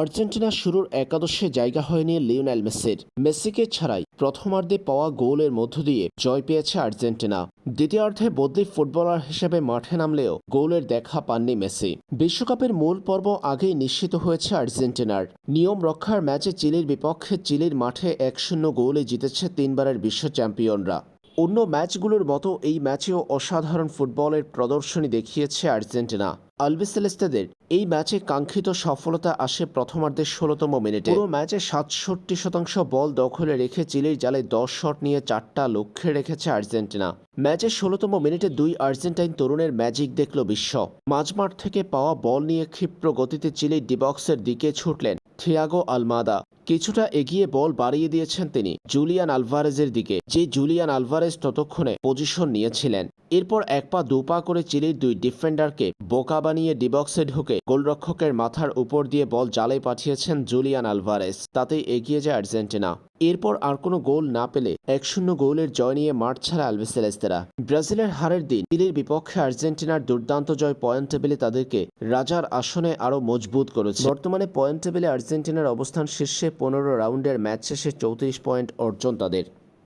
Argentina শুরুর একাদশে জায়গা হয়নি লিওনেল মেসির। মেসিকে ছাড়াই প্রথমার্ধে পাওয়া গোলের মধ্য দিয়ে জয় পেয়েছে আর্জেন্টিনা। দ্বিতীয়ার্ধে বদলি ফুটবলার হিসেবে মাঠে নামলেও গোলের দেখা পাননি মেসি। বিশ্বকাপের মূল পর্ব আগেই নিশ্চিত হয়েছে আর্জেন্টিনার। নিয়ম রক্ষার ম্যাচে চিলির বিপক্ষে চিলির মাঠে এক শূন্য গোলে জিতেছে তিনবারের বিশ্ব চ্যাম্পিয়নরা। অন্য ম্যাচগুলোর মতো এই ম্যাচেও অসাধারণ ফুটবলের প্রদর্শনী দেখিয়েছে আর্জেন্টিনা। আলবিসেলেস্তাদের এই ম্যাচে কাঙ্ক্ষিত সফলতা আসে প্রথমার্ধের ষোলোতম মিনিটে। পুরো ম্যাচে সাতষট্টি শতাংশ বল দখলে রেখে চিলির জালে দশ শট নিয়ে চারটা লক্ষ্যে রেখেছে আর্জেন্টিনা। ম্যাচের ষোলোতম মিনিটে দুই আর্জেন্টাইন তরুণের ম্যাজিক দেখল বিশ্ব। মাঝমাঠ থেকে পাওয়া বল নিয়ে ক্ষিপ্র গতিতে চিলির ডিবক্সের দিকে ছুটলেন থিয়াগো আলমাদা। কিছুটা এগিয়ে বল বাড়িয়ে দিয়েছেন তিনি জুলিয়ান আলভারেজের দিকে, যে জুলিয়ান আলভারেজ ততক্ষণে পজিশন নিয়েছিলেন। এরপর এক পা দু পা করে চিলির দুই ডিফেন্ডারকে বোকা বানিয়ে ডিবক্সে ঢুকে গোলরক্ষকের মাথার উপর দিয়ে বল জালে পাঠিয়েছেন জুলিয়ান আলভারেস। তাতেই এগিয়ে যায় আর্জেন্টিনা। এরপর আর কোনো গোল না পেলে এক শূন্য গোলের জয় নিয়ে মাঠ ছাড়া আলভেসেলেস্তেরা। ব্রাজিলের হারের দিন চিলির বিপক্ষে আর্জেন্টিনার দুর্দান্ত জয় পয়েন্ট টেবিলে তাদেরকে রাজার আসনে আরও মজবুত করেছে। বর্তমানে পয়েন্ট টেবিলে আর্জেন্টিনার অবস্থান শীর্ষে পনেরো রাউন্ডের ম্যাচ শেষে চৌত্রিশ পয়েন্ট অর্জন তাদের।